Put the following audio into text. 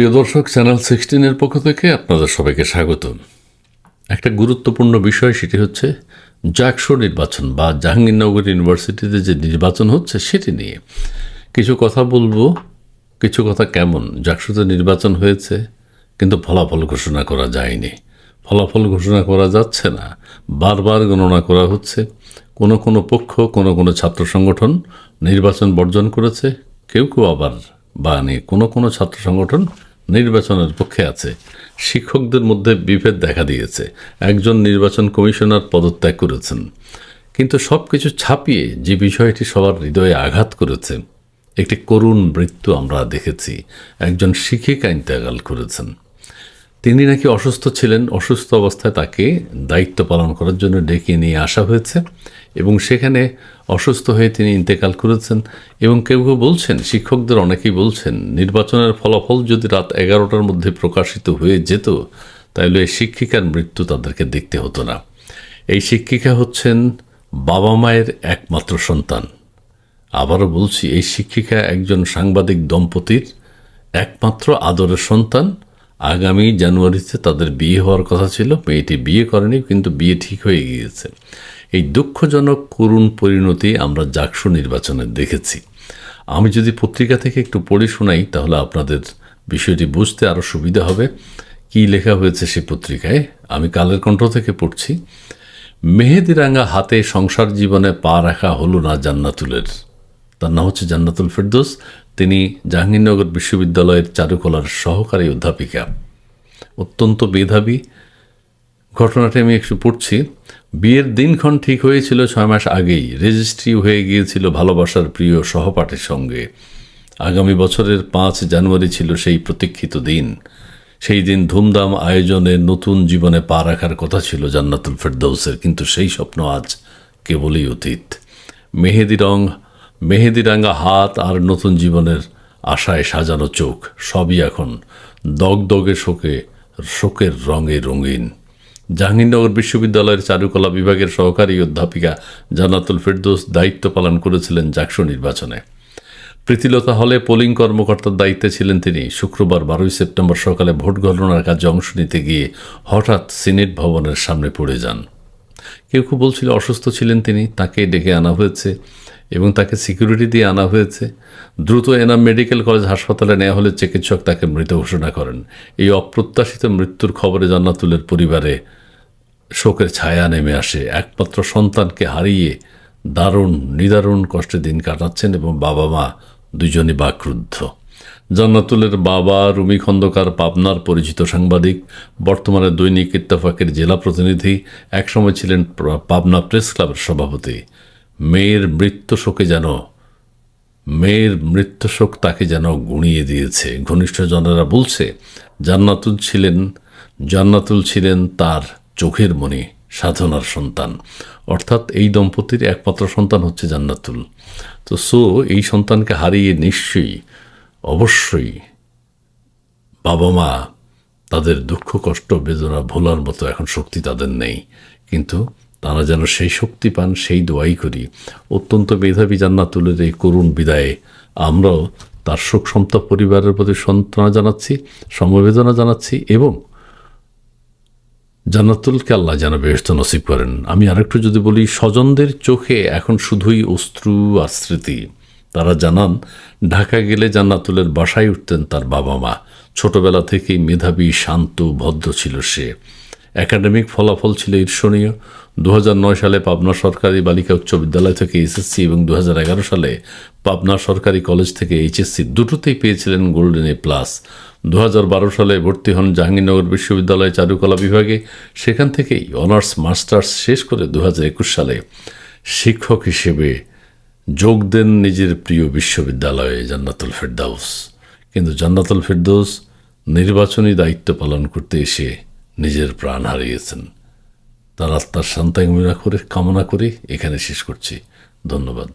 প্রিয় দর্শক চ্যানেল সিক্সটিনের পক্ষ থেকে আপনাদের সবাইকে স্বাগত একটা গুরুত্বপূর্ণ বিষয়, সেটি হচ্ছে জাকসো নির্বাচন বা জাহাঙ্গীরনগর ইউনিভার্সিটিতে যে নির্বাচন হচ্ছে, সেটি নিয়ে। কিছু কথা বলব, কিছু কথা কেমন? জাকসোতে নির্বাচন হয়েছে, কিন্তু ফলাফল ঘোষণা করা যায়নি। ফলাফল ঘোষণা করা যাচ্ছে না। বারবার গণনা করা হচ্ছে। কোনো কোনো পক্ষ, কোনো কোনো ছাত্র সংগঠন নির্বাচন বর্জন করেছে, কেউ কেউ আবার বা কোনো কোনো ছাত্র সংগঠন নির্বাচনের পক্ষে আছে। শিক্ষকদের মধ্যে বিভেদ দেখা দিয়েছে। একজন নির্বাচন কমিশনার পদত্যাগ করেছেন। কিন্তু সব কিছু ছাপিয়ে যে বিষয়টি সবার হৃদয়ে আঘাত করেছে, একটি করুণ মৃত্যু আমরা দেখেছি। একজন শিক্ষিকা ইন্তেকাল করেছেন। তিনি নাকি অসুস্থ ছিলেন, অসুস্থ অবস্থায় তাকে দায়িত্ব পালন করার জন্য ডেকে নিয়ে আসা হয়েছে এবং সেখানে অসুস্থ হয়ে তিনি ইন্তেকাল করেছেন এবং কেউ কেউ বলছেন, শিক্ষকদের অনেকেই বলছেন, নির্বাচনের ফলাফল যদি রাত এগারোটার মধ্যে প্রকাশিত হয়ে যেত, তাহলে এই শিক্ষিকার মৃত্যু তাদেরকে দেখতে হতো না। এই শিক্ষিকা হচ্ছেন বাবা মায়ের একমাত্র সন্তান। আবারও বলছি, এই শিক্ষিকা একজন সাংবাদিক দম্পতির একমাত্র আদরের সন্তান। আগামী জানুয়ারিতে তাদের বিয়ে হওয়ার কথা ছিল। মেয়েটি বিয়ে করেনি, কিন্তু বিয়ে ঠিক হয়ে গিয়েছে। এই দুঃখজনক করুণ পরিণতি আমরা জাকসু নির্বাচনে দেখেছি। আমি যদি পত্রিকা থেকে একটু পড়ে শোনাই, তাহলে আপনাদের বিষয়টি বুঝতে আরও সুবিধা হবে। কী লেখা হয়েছে সে পত্রিকায়? আমি কালের কণ্ঠ থেকে পড়ছি। মেহেদিরাঙ্গা হাতে সংসার জীবনে পা রাখা হলো না জান্নাতুলের। তার নাম হচ্ছে জান্নাতুল ফেরদোস। তিনি জাহাঙ্গীরনগর বিশ্ববিদ্যালয়ের চারুকলার সহকারী অধ্যাপিকা। অত্যন্ত মেধাবী। ঘটনাটি আমি একটু পড়ছি। বিয়ের দিনক্ষণ ঠিক হয়েছিল ছয় মাস আগেই। রেজিস্ট্রি হয়ে গিয়েছিল ভালোবাসার প্রিয় সহপাঠীর সঙ্গে। আগামী বছরের পাঁচ জানুয়ারি ছিল সেই প্রতীক্ষিত দিন। সেই দিন ধুমধাম আয়োজনে নতুন জীবনে পা রাখার কথা ছিল জান্নাতুল ফেরদৌসের, কিন্তু সেই স্বপ্ন আজ কেবলই অতীত। মেহেদি রং মেহেদি রাঙা হাত আর নতুন জীবনের আশায় সাজানো চোখ, সবই এখন দগদগে শোকে, শোকের রঙে রঙিন। জাহাঙ্গীরনগর বিশ্ববিদ্যালয়ের চারুকলা বিভাগের সহকারী অধ্যাপিকা জান্নাতুল ফেরদোস দায়িত্ব পালন করেছিলেন জাকসু নির্বাচনে। প্রীতিলতা হলে পোলিং কর্মকর্তার দায়িত্বে ছিলেন তিনি। শুক্রবার বারোই সেপ্টেম্বর সকালে ভোট গণনার কাজে অংশ নিতে গিয়ে হঠাৎ সিনেট ভবনের সামনে পড়ে যান। কেউ কেউ বলছিল, অসুস্থ ছিলেন তিনি, তাকে ডেকে আনা হয়েছে। এবং তাকে সিকিউরিটি দিয়ে আনা হয়েছে। দ্রুত এনাম মেডিকেল কলেজ হাসপাতালে নেওয়া হলে চিকিৎসক তাকে মৃত ঘোষণা করেন। এই অপ্রত্যাশিত মৃত্যুর খবরে জান্নাতুলের পরিবারে শোকের ছায়া নেমে আসে। একমাত্র সন্তানকে হারিয়ে দারুণ, নিদারুণ কষ্টে দিন কাটাচ্ছেন এবং বাবা মা দুজনই বাক্রুদ্ধ। জান্নাতুলের বাবা রুমি খন্দকার পাবনার পরিচিত সাংবাদিক, বর্তমানে দৈনিক ইত্তেফাকের জেলা প্রতিনিধি, একসময় ছিলেন পাবনা প্রেস ক্লাবের সভাপতি। মেয়ের মৃত্যু শোকে যেন, মেয়ের মৃত্যু শোক তাকে যেন গুণিয়ে দিয়েছে। ঘনিষ্ঠজনেরা বলছে, জান্নাতুল ছিলেন জান্নাতুল ছিলেন তার চোখের মনে সাধনার সন্তান। অর্থাৎ এই দম্পতির একমাত্র সন্তান হচ্ছে জান্নাতুল। তো সো, এই সন্তানকে হারিয়ে নিশ্চয়ই, অবশ্যই বাবা মা তাদের দুঃখ, কষ্ট, বেদনা, ভোলার মতো এখন শক্তি তাদের নেই। কিন্তু তারা যেন সেই শক্তি পান, সেই দোয়াই করি। অত্যন্ত মেধাবী জান্নাতুলের এই করুণ বিদায়ে আমরাও তার শোক সন্তপ পরিবারের প্রতি সন্ত্রনা জানাচ্ছি, সমবেদনা জানাচ্ছি এবং জান্নাতুলকে আল্লাহ যেন বেহস্ত নসিব করেন। আমি আরেকটু যদি বলি, স্বজনদের চোখে এখন শুধুই অশ্রু আর স্মৃতি। তারা জানান, ঢাকা গেলে জান্নাতুলের বাসায় উঠতেন তার বাবা মা। ছোটবেলা থেকেই মেধাবী, শান্ত, ভদ্র ছিল সে। একাডেমিক ফলাফল ছিল ঈর্ষণীয়। দু হাজার নয় সালে পাবনা সরকারি বালিকা উচ্চ বিদ্যালয় থেকে এসএসসি এবং দু হাজার এগারো সালে পাবনা সরকারি কলেজ থেকে এইচএসসি দুটোতেই পেয়েছিলেন গোল্ডেন এ প্লাস। দু হাজার বারো সালে ভর্তি হন জাহাঙ্গীরনগর বিশ্ববিদ্যালয়ে চারুকলা বিভাগে। সেখান থেকেই অনার্স, মাস্টার্স শেষ করে দু হাজার একুশ সালে শিক্ষক হিসেবে যোগ দেন নিজের প্রিয় বিশ্ববিদ্যালয়ে, জান্নাতুল ফেরদাউস। কিন্তু জান্নাতুল ফেরদৌস নির্বাচনী দায়িত্ব পালন করতে এসে নিজের প্রাণ হারিয়েছেন। তার আত্মার শান্তায় মিরা করে কামনা করে এখানে শেষ করছি। ধন্যবাদ।